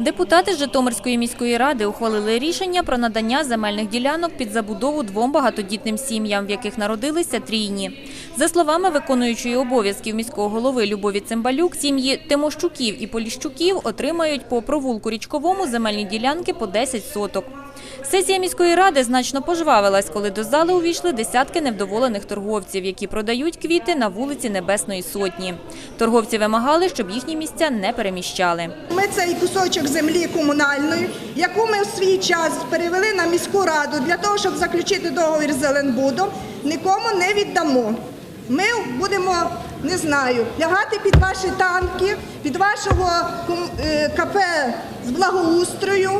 Депутати Житомирської міської ради ухвалили рішення про надання земельних ділянок під забудову двом багатодітним сім'ям, в яких народилися трійні. За словами виконуючої обов'язків міського голови Любові Цимбалюк, сім'ї Тимощуків і Поліщуків отримають по провулку річковому земельні ділянки по 10 соток. Сесія міської ради значно пожвавилась, коли до зали увійшли десятки невдоволених торговців, які продають квіти на вулиці Небесної Сотні. Торговці вимагали, щоб їхні місця не переміщали. Ми цей кусочок землі комунальної, яку ми в свій час перевели на міську раду для того, щоб заключити договір з Зеленбудом, нікому не віддамо. Ми будемо, не знаю, лягати під ваші танки, під вашого е, КП з благоустрою,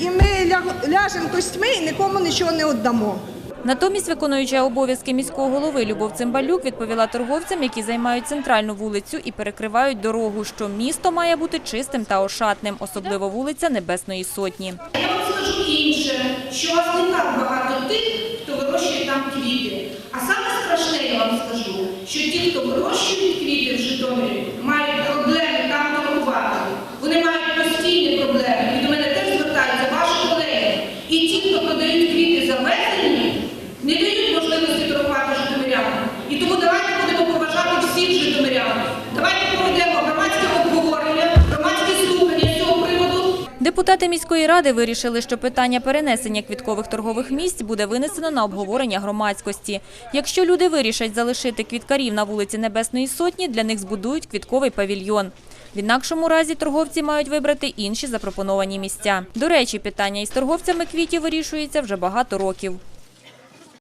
і ми ляжемо костьми і нікому нічого не віддамо. Натомість виконуюча обов'язки міського голови Любов Цимбалюк відповіла торговцям, які займають центральну вулицю і перекривають дорогу, що місто має бути чистим та ошатним, особливо вулиця Небесної Сотні. Я вам скажу інше, що у вас не так багато тих, хто вирощує там квіти. А саме страшне я вам скажу, що ті, хто вирощують квіти в Житомирі, Депутати міської ради вирішили, що питання перенесення квіткових торгових місць буде винесено на обговорення громадськості. Якщо люди вирішать залишити квіткарів на вулиці Небесної Сотні, для них збудують квітковий павільйон. В інакшому разі торговці мають вибрати інші запропоновані місця. До речі, питання із торговцями квітів вирішується вже багато років.